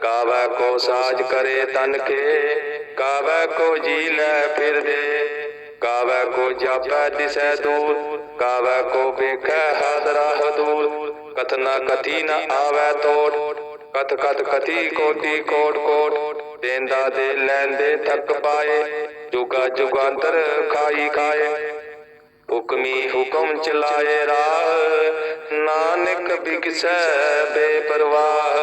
ਕਾਵੈ ਕੋ ਸਾਜ ਕਰੇ ਤਨ ਕੇ, ਕਾਵੈ ਕੋ ਜੀ ਲੈ ਫਿਰਦੇ ਕਾਵੈ ਕੋ ਜਾਪੈ ਦਿਸੈ ਦੂਰ, ਕਾਵੈ ਕੋ ਵੇਖੈ ਹਾਦਰਾ ਹਦੂਰ ਕਥਨਾ ਕਥੀ ਨ ਆਵੈ ਤੋੜ ਕਥ ਕਥ ਕਥੀ ਕੋਟੀ ਕੋਟ ਕੋਟ। ਦੇਂਦਾ ਦੇ ਲੈਂਦੇ ਥੱਕ ਪਾਏ, ਜੁਗਾ ਜੁਗਾਂਤਰ ਖਾਈ ਖਾਏ। ਹੁਕਮੀ ਹੁਕਮ ਚਲਾਏ ਰਾਹ, ਨਾਨਕ ਬਿਕਸੈ ਬੇਪਰਵਾਹ।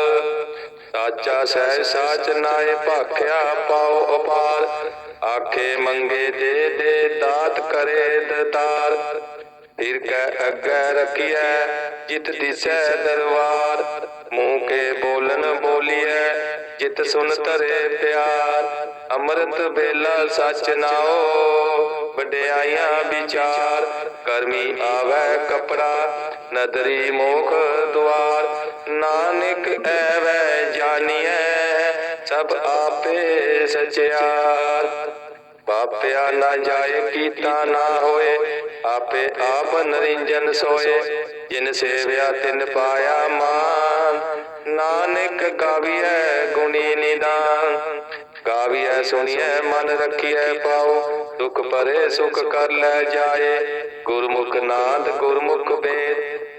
ਸਾਚਾ ਸਹਿ ਸਾਚ ਨਾਏ ਭਾਖਿਆ ਪਾਉ ਅਪਾਰ ਆਖੇ ਮੰਗੇ ਦੇ ਦੇ ਦਾਤ ਕਰੇ ਦਤਾਰ। ਫਿਰ ਕੈ ਅੱਗੇ ਰਖੀਐ, ਜਿਤ ਦਿਸੈ ਦਰਬਾਰ। ਮੂੰਹ ਕੇ ਬੋਲਨ ਬੋਲੀਐ, ਜਿਤ ਸੁਨ ਤਰੇ ਪਿਆਰ। ਅੰਮ੍ਰਿਤ ਵੇਲਾ ਸਚ ਨਾਓ ਵਡਿਆਈਆਂ ਵਿਚਾਰ। ਕਰਮੀ ਆਵੈ ਕਪੜਾ, ਨਦਰੀ ਮੋਖ ਦੁਆਰ। ਨਾਨਕ ਐਵੈ ਜਾਣੀਐ, ਸਭ ਆਪੇ ਸਚਿਆਰ ਪਾਪਿਆ ਨਾ ਜਾਏ, ਕੀਤਾ ਨਾ ਹੋਏ, ਆਪੇ ਆਪ ਨਰਿੰਜਨ ਸੋਏ। ਜਿਨ ਸੇਵਿਆ, ਤਿਨ ਪਾਇਆ ਮਾਨ। ਨਾਨਕ ਗਾਵੀਐ ਗੁਣੀ ਨਿਦਾਨ। ਗਾਵੀਐ, ਸੁਣੀਐ, ਮਨ ਰੱਖੀਐ ਪਾਉ ਦੁਖ ਪਰੇ ਸੁਖ ਕਰ ਲੈ ਜਾਏ। ਗੁਰਮੁਖ ਨਾਦ, ਗੁਰਮੁਖ ਵੇਦ।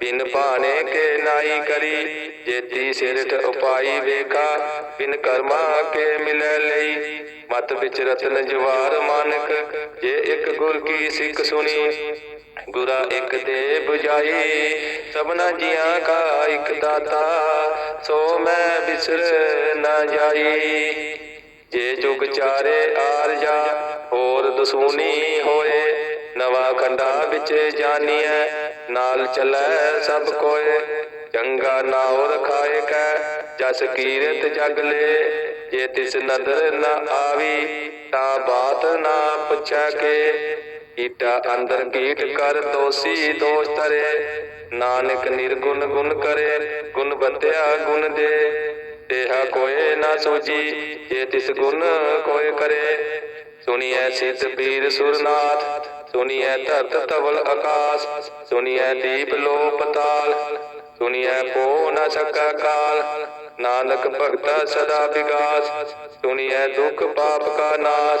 ਬਿਨ ਭਾਣੇ ਕੇ ਨਾਈ ਕਰੀ, ਜੇਤੀ ਸਿਰਠ ਉਪਾਈ ਵੇਖਾ, ਬਿਨ ਕਰਮਾ ਕੇ ਮਿਲੈ ਲਈ। ਮਤ ਵਿੱਚ ਰਤਨ ਜਵਾਰ ਮਾਨਕ, ਜੇ ਇੱਕ ਗੁਰ ਕੀ ਸਿੱਖ ਸੁਣੀ, ਗੁਰਾ ਇੱਕ ਦੇ 부ਜਾਈ ਸਭਨਾ ਜੀਆਂ ਕਾ ਇੱਕ ਦਾਤਾ, ਸੋ ਮੈਂ ਬਿਸਰ ਨਾ ਜਾਈ। ਜੇ ਜੁਗ ਚਾਰੇ ਆਰਜਾ ਹੋਰ ਦਸੂਨੀ ਹੋਏ, ਨਵਾ ਖੰਡਾ ਵਿੱਚ ਜਾਨੀਐ। ਨਾਲ ਚੱਲੈ ਸਭ ਕੋਏ। ਚੰਗਾ ਨਾਉ ਰਖਾਏ ਕੈ, ਜਸ ਕੀਰਤ ਜਗ ਲੈ। ਜੇ ਤਿਸ ਨਦਰ ਨ ਆਵੀ, ਤਾਂ ਬਾਤ ਨਾ ਪੁੱਛੈ ਕੇ। ਕੀਟਾ ਅੰਦਰ ਕੀਟ ਕਰ ਦੋਸੀ ਦੋਸ਼ ਤਰੇ ਨਾਨਕ ਨਿਰਗੁਣ ਗੁਣ ਕਰੇ, ਗੁਣ ਬੰਦਿਆ ਗੁਣ ਦੇ। ਤੇਹਾ ਕੋਏ ਨਾ ਸੋਜੀ ਜੇ ਤਿਸ ਗੁਣ ਕੋਏ ਕਰੇ। ਸੁਣੀਐ ਸਿੱਧ ਪੀਰ ਸੁਰਨਾਥ। ਸੁਣੀਐ ਧਰਤ ਤਵਲ ਆਕਾਸ, ਸੁਣੀਐ ਦੀਪ ਲੋ ਪਤਾਲ ਸੁਣੀਐ ਪੋ ਨ ਸਕਾ ਕਾਲ। ਨਾਨਕ ਭਗਤਾ ਸਦਾ ਵਿਗਾਸ, ਸੁਣੀਐ ਦੁਖ ਪਾਪ ਕਾ ਨਾਸ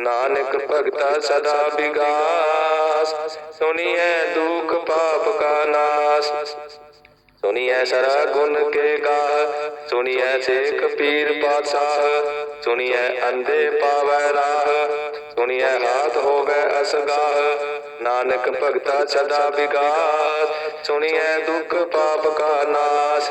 ਨਾਨਕ ਭਗਤਾ ਸਦਾ ਵਿਗਾਸ। ਸੁਣੀਐ ਦੁਖ ਪਾਪ ਕਾ ਨਾਸ। ਸੁਣੀਐ ਸਰਾ ਗੁਣ ਕੇ। ਗਾ ਸੁਣੀਐ ਸੇਖ ਪੀਰ ਪਾਤਸ਼ਾਹ। ਸੁਣੀਐ ਅੰਧੇ ਪਾਵੈ ਰਾਹ। ਸੁਣੀਐ ਹਾਥ ਹੋਵੇ ਅਸਗਾਹ। ਨਾਨਕ ਭਗਤਾ ਸਦਾ ਵਿਗਾਸ। ਸੁਣੀਐ ਦੁਖ ਪਾਪ ਕਾ ਨਾਸ।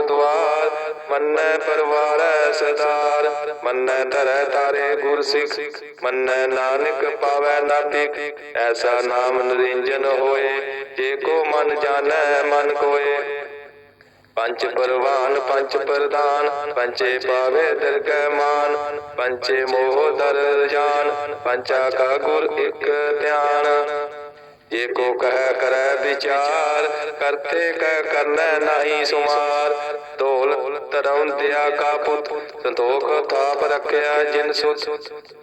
ਮੰਨੈ ਪਰਵਾਰੈ ਸਦਾਰ ਮੰਨੈ ਧਰੈ ਤਾਰੇ ਗੁਰ ਸਿੱਖ ਮੰਨੈ ਨਾਨਕ ਪਾਵੈ ਨਾਟਿਕ, ਐਸਾ ਨਾਮ ਨਰਿੰਜਨ ਹੋਏ, ਜੇ ਕੋ ਮਨ ਜਾਣੈ, ਮਨ ਕੋਏ। ਪੰਚ ਪਰਵਾਨ, ਪੰਚ ਪ੍ਰਦਾਨ, ਪੰਚੇ ਪਾਵੇ ਦਰਗਹਿ ਮਾਨ, ਪੰਚੇ ਮੋਹ ਦਰ ਜਾਨ ਪੰਚਾ ਕਾ ਗੁਰ ਇੱਕ ਧਿਆਨ। ਜੇ ਕੋ ਕਹਿ ਕਰੈ ਵਿਚਾਰ, ਕਰਤੇ ਕਹਿ ਕਰਨਾ ਨਾਹੀ ਸੁਮਾਰ ਢੋਲ ਦਿਆ ਕਾ ਪੁੱਤ, ਸੰਤੋਖ ਥਾਪ ਰੱਖਿਆ ਜਿਨ ਸੁਤ।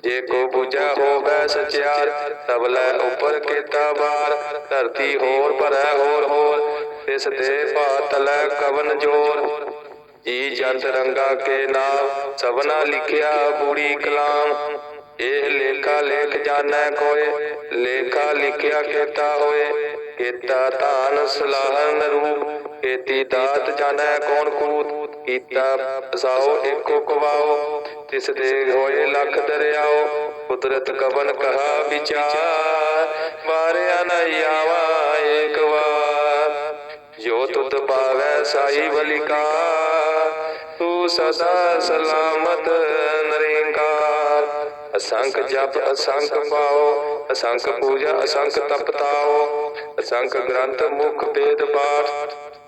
ਜੇ ਕੋ ਬੁਝਾ ਹੋਵੇ ਸਚਿਆਰ ਤਬਲੇ ਉੱਪਰ ਕੀਤਾ ਬਾਰ ਧਰਤੀ ਹੋਰ ਭਰੈ, ਹੋਰ ਹੋਰ, ਤਿਸ ਤੇ ਪਾਤਲੈ ਕਵਨ ਜੋਰ। ਜੀ ਜੰਤ ਰੰਗਾ ਕੇ ਨਾਮ, ਸਭਨਾ ਲਿਖਿਆ ਬੂੜੀ ਕਲਾਮ। ਇਹ ਲੇਖਾ ਲੇਖ ਜਾਣੈ ਕੋਏ, ਲੇਖਾ ਲਿਖਿਆ ਕੀਤਾ ਹੋਏ। ਕੀਤਾ ਧਾਨ ਸਲਾਹਨ ਰੂਪ, ਕੀਤੀ ਦਾਤ ਜਾਣੈ ਕੌਣ ਕੂਤ। ਕੀਤਾ ਸਾਓ ਏਕੋ ਕਵਾਓ ਤਿਸ ਦੇ ਹੋਏ ਲੱਖ ਦਰਿਆਓ, ਕੁਦਰਤ ਕਵਨ ਕਹਾ ਵਿਚਾਰ, ਮਾਰਿਆ ਨ ਆਵਾ ਏਕ ਵਾਰ। ਜੋ ਤੁਧ ਪਾਵੈ ਸਾਈ ਬਲਿਕਾ ਤੂੰ ਸਦਾ ਸਲਾਮਤ ਨਰਿੰਕਾਰ। ਅਸੰਖ ਜਪ, ਅਸੰਖ ਪਾਓ, ਅਸੰਖ ਪੂਜਾ, ਅਸੰਖ ਤਪਤਾਓ, ਅਸੰਖ ਗ੍ਰੰਥ ਮੁਖ ਭੇਦ ਪਾਠ।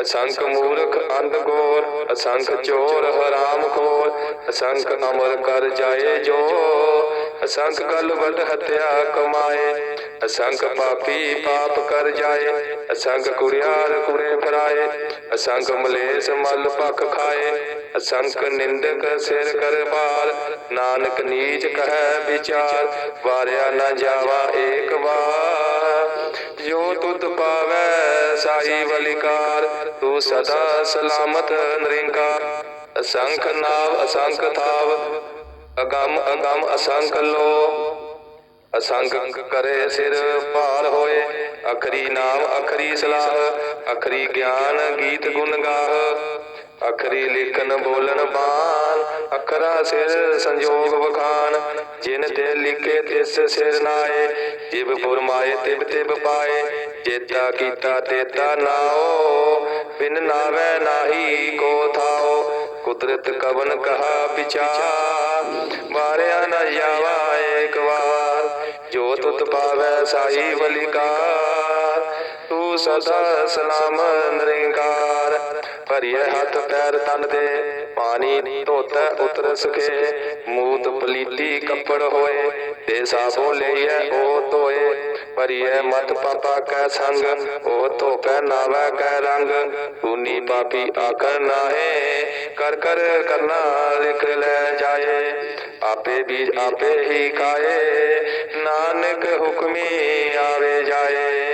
ਅਸੰਖ ਮੂਰਖ ਅੰਧ ਗੋਰ ਅਸੰਖ ਚੋਰ ਹਰਾਮ ਖੋਰ, ਅਸੰਖ ਅਮਰ ਕਰ ਜਾਏ ਜੋ, ਅਸੰਖ ਗਲ ਵਡ ਹਤਿਆ ਕਮਾਏ, ਅਸੰਖ ਪਾਪੀ ਪਾਪ ਕਰ ਜਾਏ, ਅਸੰਖ ਕੁੜਿਆਰ ਕੁੜੇ ਫਰਾਏ, ਅਸੰਖ ਮਲੇਸ ਮਲ ਪਖ ਖਾਏ, ਅਸੰਖ ਨਿੰਦਕ ਸਿਰ ਕਰ ਬਾਰ ਨਾਨਕ ਨੀਚ ਕਹੈ ਵਿਚਾਰ, ਵਾਰਿਆ ਨਾ ਜਾਵਾ ਏਕ ਵਾਰ। ਜੋ ਤੁਧ ਪਾਵੈ ਸਾਈ ਬਲਿਕਾਰ ਤੂੰ ਸਦਾ ਸਲਾਮਤ ਨਰਿੰਕਾਰ। ਅਸੰਖ ਨਾਵ ਅਸੰਖ ਥਾਵ, ਅਗੰਮ ਅਗੰਮ ਅਸੰਖ ਲੋ। ਅਸੰਖ ਕਰੇ ਸਿਰ ਭਾਰ ਹੋਏ, ਅਖਰੀ ਨਾਮ ਅਖਰੀ ਸਲਾਹ, ਅਖਰੀ ਗਿਆਨ ਗੀਤ ਗੁਣ ਗਾਹ। ਅਖਰੀ ਲਿਖਨ ਬੋਲਨ ਬਾਣ ਅਖਰਾ ਸਿਰ ਸੰਜੋਗ ਵਖਾਨ। ਜਿਨ ਤੇ ਲਿਖੇ ਤਿਸ ਸਿਰ ਨਾਏ ਜਿਵ ਫੁਰਮਾਏ ਤਿਬ ਤਿਬ ਪਾਏ। ਜੇਤਾ ਕੀਤਾ ਤੇਤਾ ਨਾਓ, ਬਿਨ ਨਾਵੇ ਨਾਹੀ ਕੋ ਥਾਓ। ਕੁਦਰਤ ਕਵਨ ਕਹਾ ਵਿਚਾਰ ਵਾਰਿਆ ਨਾ ਜਾਵਾ ਏਕ ਵਾਰ। ਜੋ ਤੁਤ ਪਾਵੈ ਸਾਈ ਬਲਿਕਾਰ ਤੂੰ ਸਦਾ ਸਲਾਮ ਨਰਿੰਕਾਰ। ਭਰੀਏ ਹੱਥ ਪੈਰ ਤਨ ਦੇ, ਪਾਣੀ ਧੋਤਾ ਉਤਰ ਸਕੇ ਮੂਤ ਪਲੀਤੀ ਕੱਪੜ ਹੋਏ, ਤੇ ਸਾਬੋ ਲਈਐ ਉਹ ਧੋਏ। ਭਰੀਏ ਮਤ ਪਾਪਾ ਕੈ ਸੰਗ, ਉਹ ਧੋਪੈ ਨਾਵੈ ਕੈ ਰੰਗ। ਤੂਨੀ ਪਾਪੀ ਆਕਰ ਨਾਹੇ, ਕਰ ਕਰ ਕਰਨਾ ਲਿਖ ਲੈ ਜਾਏ। ਆਪੇ ਬੀਜ ਆਪੇ ਹੀ ਖਾਏ, ਨਾਨਕ ਹੁਕਮੀ ਆਵੇ ਜਾਏ।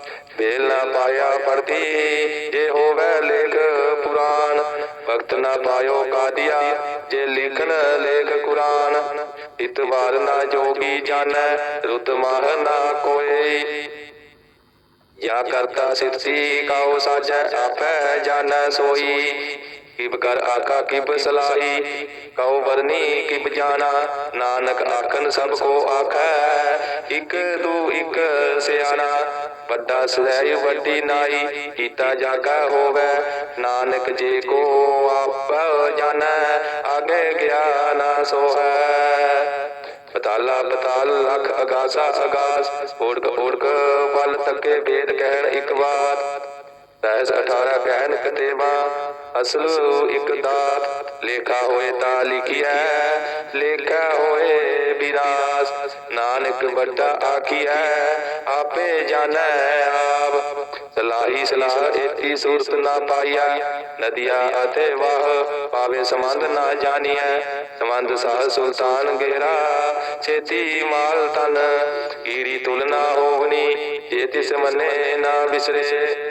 ਮੇਲ ਪਾਇਆ ਪਰਤੀ ਜੇ ਹੋਵੇ ਲੇਖ ਪੁਰਾਨ ਭਗਤ ਨਾ ਪਾਇਓ ਕਾਦੀਆ, ਜੇ ਲਿਖਨ ਲੇਖ ਕੁਰਾਨ। ਇਤਵਾਰ ਨਾ ਜੋਗੀ ਜਾਣੈ, ਰੁਤ ਮਾਹ ਨਾ ਕੋਈ ਯਾ ਕਰਤਾ ਸਿਰਸੀ ਕਾਉ ਸਾਜੈ, ਆਪੈ ਜਾਣੈ ਸੋਈ। ਕਿਬ ਕਰ ਆਕਾ ਕਿਬ ਸਲਾਹੀ, ਕਉ ਵਰਨੀ ਕਿਬ ਜਾਣਾ, ਨਾਨਕ ਆਖਨ ਸਭ ਕੋ ਆਖੈ, ਇਕ ਦੂ ਇਕ ਸਿਆਣਾ, ਵੱਡਾ ਸਦੈ ਵੱਡੀ ਨਾਈ, ਕੀਤਾ ਜਾਗਾ ਹੋਵੇ, ਨਾਨਕ ਜੇ ਕੋ ਆਪ ਜਾਣੈ ਅਗੇ ਗਿਆਨ ਸੋਹੈ। ਪਤਾਲਾ ਪਤਾਲ ਲਖ ਅਗਾਸਾ ਅਗਾਸ ਓੜਕ ਓੜਕ ਬਲ ਤੱਕੇ ਵੇਦ ਕਹਿਣ ਇੱਕ ਵਾਰ। ਤੈਸ 18 ਕਹਿਣ ਕਤੇਵਾ ਅਸਲ ਇਕ ਦਾਤ, ਲੇਖਾ ਹੋਏ ਤਾਂ ਲਿਖਿਆ ਲੇਖਾ ਹੋਏ ਵਿਰਾਸ ਨਾਨਕ ਵੱਡਾ ਆਖੀਐ ਆਪੇ ਜਾਣੈ ਆਪ। ਸਲਾਹੀ ਸਲਾਹ ਏਤੀ ਸੂਰਤ ਨਾ ਪਾਈਆ ਨਦੀਆ ਅਤੇ ਵਾਹ ਪਾਵੇ ਸੰਬੰਧ ਨਾ ਜਾਣੀਐ। ਸੰਬੰਧ ਸਾਹ ਸੁਲਤਾਨ ਗਹਿਰਾ ਛੇਤੀ ਮਾਲ ਤਨ ਈਰੀ ਤੁਲਨਾ ਹੋਵਨੀ, ਜੇ ਤਿਸ ਮੰਨੇ ਨਾ ਬਿਸਰੇ।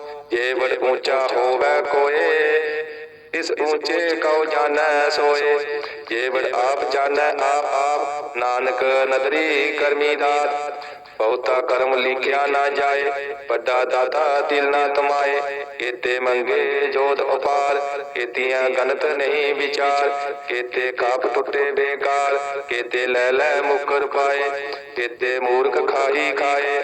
ਜੇ ਵਡ ਉੱਚਾ ਹੋਵੇ ਕੋਏ, ਇਸ ਉੱਚੇ ਕਉ ਜਾਣੈ ਸੋਏ। ਜੇ ਵਡ ਆਪ ਜਾਣੈ ਆਪ ਆਪ, ਨਾਨਕ ਨਦਰੀ ਕਰਮੀ ਦਾਤ ਬਹੁਤਾ ਕਰਮ ਲਿਖਿਆ ਨਾ ਜਾਏ, ਵੱਡਾ ਦਾਤਾ ਦਿਲ ਨਾ ਤਮਾਏ। ਕੀਤੇ ਮੰਗੇ ਜੋਤ ਉਪਾਰ, ਕੀਤੀਆਂ ਗਨਤ ਨਹੀਂ ਵਿਚਾਰ। ਕੀਤੇ ਕਾਪ ਟੁੱਟੇ ਬੇਕਾਰ, ਕੀਤੇ ਲੈ ਲੈ ਮੁਕਰ ਪਾਏ। ਕੀਤੇ ਮੂਰਖ ਖਾਹੀ ਖਾਏ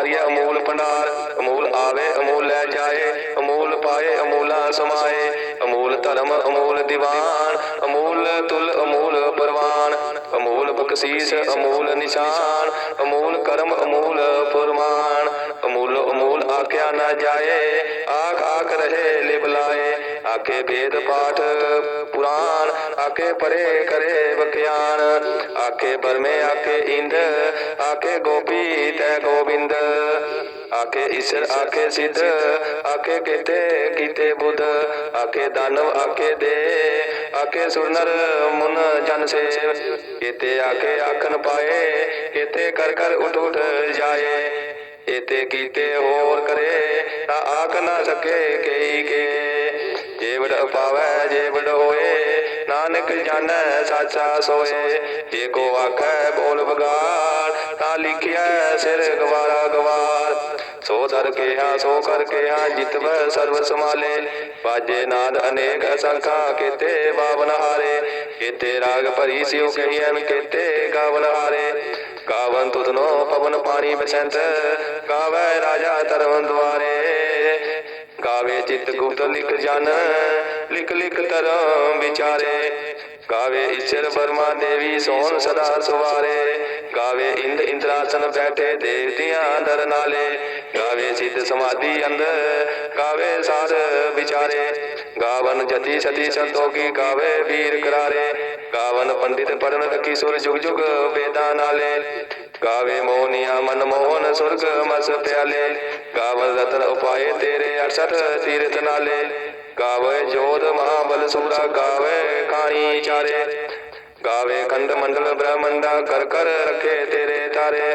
ਅਮੂਲ ਵਪਾਰੀਆ ਭੰਡਾਰ, ਅਮੂਲ ਆਵੇ, ਅਮੂਲ ਲੈ ਜਾਏ, ਅਮੂਲ ਪਾਏ, ਅਮੂਲਾ ਸਮਾਏ, ਅਮੂਲ ਧਰਮ, ਅਮੂਲ ਦੀਵਾਨ, ਅਮੂਲ ਤੁਲ, ਅਮੂਲ ਪਰਵਾਨ, ਅਮੂਲ ਬਖਸ਼ੀਸ਼, ਅਮੂਲ ਨਿਸ਼ਾਨ, ਅਮੂਲ ਕਰਮ, ਅਮੂਲ ਫਰਮਾਨ, ਅਮੂਲ ਅਮੂਲ ਆਖਿਆ ਨਾ ਜਾਏ ਆਖ ਆਖ ਰਹੇ ਲਿਬਲਾਏ ਆਕੇ ਵੇਦ ਪਾਠ ਪੁਰਾਣ ਆਕੇ ਪਰੇ ਕਰੇ ਬਖਿਆਨ ਆਕੇ ਬਰਮੇ ਆਕੇ ਇੰਦ ਆਕੇ ਗੋਪੀ ਤੈ ਗੋਬਿੰਦ। ਆਕੇ ਈਸ਼ਰ ਆਕੇ ਸਿੱਧ ਆਕੇ ਕੀਤੇ ਕੀਤੇ ਬੁੱਧ। ਆਕੇ ਦਾਨਵ ਆਕੇ ਦੇ ਆਕੇ ਸੁਰਨਰ, ਮੁਨ ਜਨ ਸੇਵ ਕੀਤੇ ਆਕੇ ਆਖਨ ਪਾਏ ਕੀਤੇ ਕਰ ਕਰ ਉਠ ਉਠ ਜਾਏ। ਇਤੇ ਕੀਤੇ ਹੋਰ ਕਰੇ, ਤਾਂ ਆਖ ਨਾ ਸਕੇ ਕਈ ਕੇ। ਜੇਵੜ ਪਾਵੈ ਜੇਵੜ ਹੋਏ। ਨਾਨਕ ਜਾਣੈ, ਸਾਚਾ ਸੋਏ। ਜੇ ਕੋ ਆਖੈ, ਬੋਲ ਬਗਾੜ ਤਾਂ ਲਿਖਿਆ ਸਿਰ ਗਵਾਰਾ ਗਵਾਰ। ਸੋ ਦਰ ਕਿਹਾ, ਸੋ ਕਰ ਕਿਹਾ, ਜਿਤਵੈ ਸਰਬ ਸਮਾਲੇ ਬਾਜੇ ਨਾਦ ਅਨੇਕ ਅਸੰਖਾ, ਕੀਤੇ ਬਾਵਨ ਹਾਰੇ। ਕੀਤੇ ਰਾਗ ਭਰੀ ਸਿਉ ਕਹੀਐਨ, ਕੀਤੇ ਗਾਵਨ ਹਾਰੇ। ਗਾਵਨ ਤੁਧਨੋ ਪਵਨ ਪਾਣੀ ਬਸੰਤ, ਗਾਵੇ ਰਾਜਾ ਧਰਮ ਦੁਆਰੇ। ਗਾਵੇ ਚਿਤ ਗੁਪਤ ਲਿਖ ਜਨ, ਲਿਖ ਲਿਖ ਧਰਮ ਵਿਚਾਰੇ। ਗਾਵੇ ਈਸ਼ਰ ਬਰਮਾ ਦੇਵੀ ਸੋਹਣ ਸਦਾ ਸੁਵਾਰੇ। ਗਾਵੇ ਇੰਦ ਇੰਦਰਾਸਨ ਬੈਠੇ ਦੇਵਤਿਆਂ ਦਰ ਨਾਲੇ। ਗਾਵੇ ਸਿੱਧ ਸਮਾਧੀ ਅੰਦਰ ਗਾਵੇ ਸਾਰ ਵਿਚਾਰੇ। ਗਾਵਨ ਜਤੀ ਸਤੀ ਸੰਤੋਖੀ ਗਾਵੇ ਵੀਰ ਕਰਾਰੇ। ਗਾਵਨ ਪੰਡਿਤ ਪੜਨ ਰਖੀ ਸੁਰ ਜੁਗ ਜੁਗ ਵੇਦਾਂ ਨਾਲੇ। ਗਾਵੇ ਮੋਹਨੀਆ ਮਨ ਮੋਹਨ ਸੁਰਗ ਮਸ ਪਿਆਲੇ ਗਾਵਨ ਰਤਨ ਉਪਾਏ ਤੇਰੇ 68 ਤੀਰਥ ਨਾਲੇ। ਗਾਵੇ ਜੋਧ ਮਹਾਬਲ ਸੂਰਾ ਗਾਵੇ ਖਾਣੀ ਚਾਰੇ। ਗਾਵੇ ਖੰਡ ਮੰਡਲ ਬ੍ਰਹਮੰਡਾ ਕਰ ਕਰ ਰਖੇ ਤੇਰੇ ਤਾਰੇ।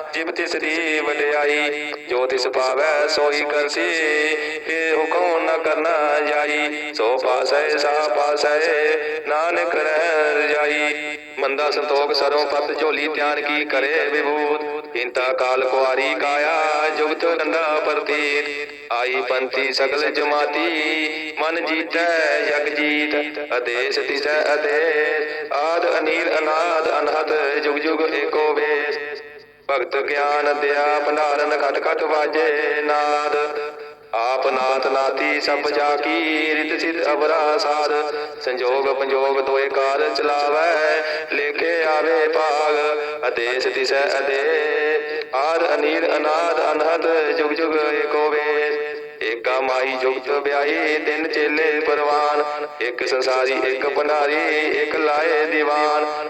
ਜਿਬ ਤਿਸ ਦੀ ਵਡਿਆਈ, ਜੋ ਤਿਸ ਪਾਵੈ ਸੋਈ ਕਰਸੀ ਇਹ ਹੁਕਮ ਨ ਕਰਨਾ ਜਾਈ, ਸੋ ਪਾਸੈ, ਸਾ ਪਾਸੈ, ਨਾਨਕ ਰਹਿ ਰਜਾਈ। ਮੰਦਾ ਸੰਤੋਖ ਸਰੋਂ ਪਤ ਝੋਲੀ ਧਿਆਨ ਕੀ ਕਰੇ ਵਿਭੂਤ ਇੰਤਾ ਕਾਲ ਕੁਆਰੀ ਕਾਇਆ, ਜੁਗਤ ਡੰਡਾ ਪ੍ਰਤੀਤ। ਆਈ ਪੰਥੀ ਸਗਲ ਜਮਾਤੀ, ਮਨ ਜੀਤੈ, ਜਗ ਜੀਤ, ਅਦੇਸ ਤਿਸੈ ਅਦੇਸ। ਆਦ ਅਨੀਲ ਅਨਾਦ ਅਨਹਦ, ਜੁਗ ਜੁਗ ਏਕੋ ਵੇਸ ਭਗਤ ਗਿਆਨ ਦਿਆ ਭੰਡਾਰਨ ਖਟ ਖਟ ਵਾਜੇ ਨਾਦ। ਆਪ ਨਾਥ ਨਾਤੀ ਸਭ ਜਾ ਕੀ ਰਿਤ ਸਿਧ ਅਵਰਾ ਸਾਧ ਸੰਜੋਗ ਪੰਜੋਗ ਤੋਏ ਕਾਰ ਚਲਾਵੈ ਲੇਕੇ ਆਵੇ ਭਾਗ। ਅਦੇਸ ਤਿਸੈ ਅਦੇ ਆਦ ਅਨੀਲ ਅਨਾਦ ਅਨਹਦ, ਜੁਗ ਜੁਗ ਏਕੋ ਵੇਸ। ਏਕਾ ਮਾਈ ਜੁਗਤ ਵਿਆਹੀ ਤਿੰਨ ਚੇਲੇ ਪਰਵਾਨ। ਇੱਕ ਸੰਸਾਰੀ, ਇੱਕ ਭੰਡਾਰੀ, ਇੱਕ ਲਾਏ ਦੀਵਾਨ।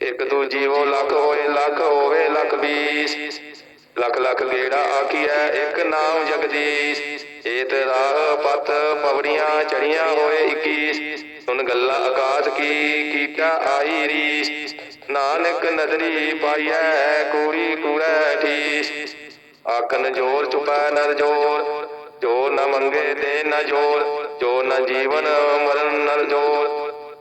ਇੱਕ ਦੂ ਜੀਵੋ ਲੱਖ ਹੋਏ, ਲੱਖ ਹੋਵੇ, ਲੱਖ ਵੀਸ ਲੱਖ ਲੱਖ ਗੇੜਾ ਆਖੀਐ? ਇੱਕ ਨਾਮ ਜਗਦੀਸ਼। ਏਤ ਰਾਹ ਪਤ ਪਵੜੀਆਂ ਚੜੀਆਂ ਹੋਏ 21 ਸੁਨ ਗੱਲਾਂ ਆਕਾਸ਼ ਕੀ ਕੀਤਾ ਆਈ ਰੀਸ। ਨਾਨਕ ਨਦਰੀ ਪਾਈਐ, ਕੂੜੀ ਕੂੜੈ ਠੀਸ। ਆਕਨ ਜੋਰ ਚੁਪੈ ਨਰ ਜੋਰ। ਜੋ ਨ ਮੰਗੇ ਦੇ ਨ ਜੋਰ। ਜੋ ਨ ਜੀਵਨ ਮਰਨ ਨਰ ਜੋਰ।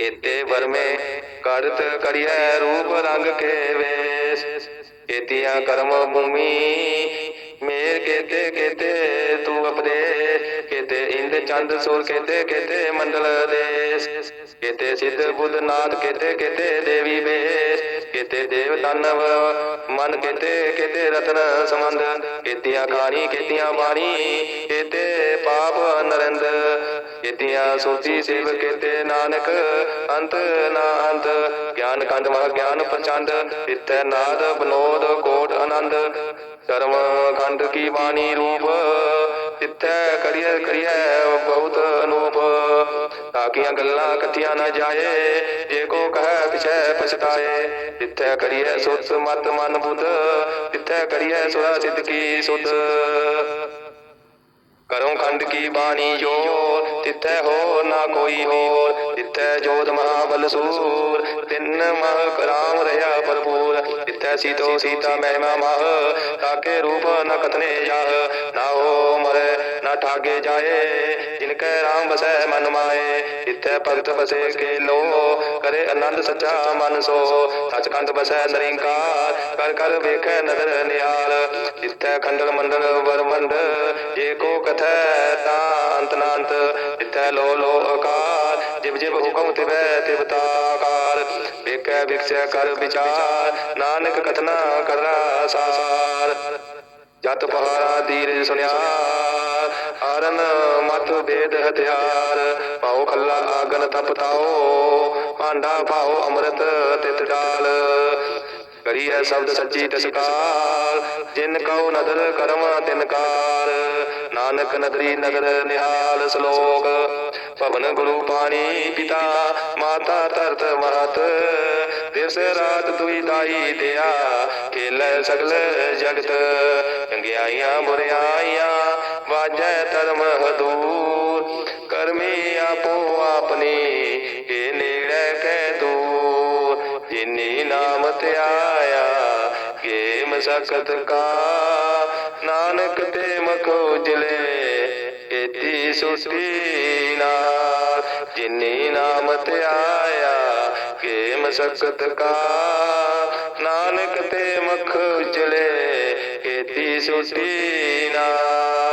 ਕੇਤੇ ਵਰਮੇ ਕਰਤ ਕਰਿਐ ਰੂਪ ਰੰਗ ਕੇ ਵੇਸ ਕਰਮ ਭੂਮੀ ਮੇਰ ਕੇਤੇ ਕੇਤੇ ਤੂੰ ਅਪਦੇ ਕੇਤੇ ਇੰਦ ਚੰਦ ਸੂਰ ਕੇਤੇ ਕੇਤੇ ਮੰਡਲ ਦੇਸ। ਕੇਤੇ ਸਿੱਧ ਬੁੱਧ ਨਾਥ ਕੇਤੇ ਕੇਤੇ ਦੇਵੀ ਵੇਸ ਕੇਤੇ ਦੇਵ ਦਾਨਵ ਮਨ ਕੇਤੇ ਕੇਤੇ ਰਤਨ ਸੰਬੰਧ। ਕੇਤੀਆਂ ਖਾਣੀ ਕੇਤੀਆਂ ਬਾਣੀ ਕੇਤੇ ਪਾਪ ਨਰਿੰਦ। ਕੇਤੀਆਂ ਸੋਚੀ ਸੇਵ ਕੇਤੇ ਨਾਨਕ, ਅੰਤ ਨਾ ਅੰਤ। ਗਿਆਨ ਕੰਦ ਮਹ ਗਿਆਨ ਪ੍ਰਚੰਡ ਇਤੈ ਨਾਦ ਬਨੋਦ ਕੋਟ ਆਨੰਦ। ਕਰਮ ਖੰਡ ਕੀ ਬਾਣੀ ਰੂਪ ਤਿੱਥੈ ਕਰੀਐ ਕਰੀਐ ਬਹੁਤ ਅਨੂਪ। ਤਾਕੀਆਂ ਗੱਲਾਂ ਕਥੀਆਂ ਨਾ ਜਾਏ, ਜੇ ਕੋ ਕਹੈ ਪਿਛੈ ਪਛਤਾਏ। ਤਿੱਥੈ ਕਰੀਐ ਸੁਤ ਮਤ, ਮਨ, ਬੁੱਧ ਤਿੱਥੈ ਕਰੀਐ ਸੁਰਾ ਸਿੱਧ ਕੀ ਸੁਧ। ਕਰਮ ਖੰਡ ਕੀ ਬਾਣੀ ਜੋ ਤਿੱਥੈ ਹੋ ਨਾ ਕੋਈ ਹੋਰ ਤਿੱਥੈ ਜੋਤ ਮਹਾਬਲ ਸੂਰ, ਤਿੰਨ ਮਹ ਕਰਾਮ ਰਹਾ ਭਰਪੂਰ ਤਿੱਥੈ ਸੀਤੋ ਸੀਤਾ ਮਹਿਮਾ ਮਹ ਤਾਕੇ ਰੂਪ ਨ ਕਤਨੇ ਜਾਹ, ਨਾ ਹੋ ਮਰੇ, ਨਾ ਠਾਗੇ ਜਾਏ ਜਿਨ ਕੈ ਰਾਮ ਬਸੈ ਮਨ ਮਾਏ ਤਿੱਥੈ ਭਗਤ ਬਸੇ ਕੇ ਲੋ ਕਰੇ ਆਨੰਦ ਸੱਚਾ ਮਨ ਸੋ, ਸਚਖੰਡ ਬਸੈ ਨਰਿੰਕਾਰ, ਕਰ ਕਰ ਵੇਖੈ ਨਦਰ ਨਿਹਾਲ ਤਿੱਥੈ ਖੰਡਲ ਮੰਡਲ ਵਰਮੰਡ ਜੇ ਕੋ ਕਥੈ ਤਾਂ ਅੰਤ ਨਾ ਅੰਤ ਲੋ ਲੋ ਆਕਾਰ। ਜਿਵ ਜਿਵ ਹੁਕਮ ਤਿਵੈ, ਤਿਵ ਤਾਕਾਰ ਵੇਖੈ ਵਿਖਸੈ ਕਰ ਵਿਚਾਰ, ਨਾਨਕ ਕਥਨਾ ਕਰਨਾ ਸਾਰ ਜਤ ਪਹਾਰਾ ਦੀਰ ਸੁਨਿਆ ਹਰਨ ਮਤ ਵੇਦ ਹਥਿਆਰ। ਪਾਉ ਖੱਲਾ ਆਗਨ ਤਪਤਾਓ ਭਾਂਡਾ ਪਾਉ ਅੰਮ੍ਰਿਤ ਤਿਤ ਡਾਲ। ਕਰੀਐ ਸ਼ਬਦ ਸੱਚੀ ਤਸਕਾਰ। ਜਿਨ ਕਉ ਨਦਰ ਕਰਮ, ਤਿਨ ਕਾਰ। ਨਾਨਕ ਨਦਰੀ ਨਦਰ ਨਿਹਾਲ ਸ਼ਲੋਕ। ਭਵਨ ਗੁਰੂ ਪਾਣੀ ਪਿਤਾ, ਮਾਤਾ ਧਰਤ ਮਹਤ ਦਿਵਸ ਰਾਤ ਦੁਈ ਦਾਈ ਦਿਆ, ਖੇਲੇ ਸਗਲ ਜਗਤ। ਚੰਗਿਆਈਆਂ ਬੁਰਿਆਈਆਂ ਵਾਜੈ ਧਰਮ ਹਦੂਰ। ਕਰਮੀ ਆਪੋ ਆਪਣੀ ਇਹ ਨੇੜੇ ਕੈ ਦੂਰ। ਨਾਮ ਧਿਆਇਆ ਕੇ ਮਸਕਤ ਕਾ। ਨਾਨਕ ਤੇ ਮਖੋ ਜਲੇ ਏਤੀ ਸੁਸਤੀ ਨਾਲ ਜਿਨੀ ਨਾਮ ਧਿਆਇਆ ਕੇ ਮਸਕਤ ਕਾ। ਨਾਨਕ ਤੇ ਮਖ ਉਜਲੇ ਏਤੀ ਸੁਸਤੀ ਨਾਲ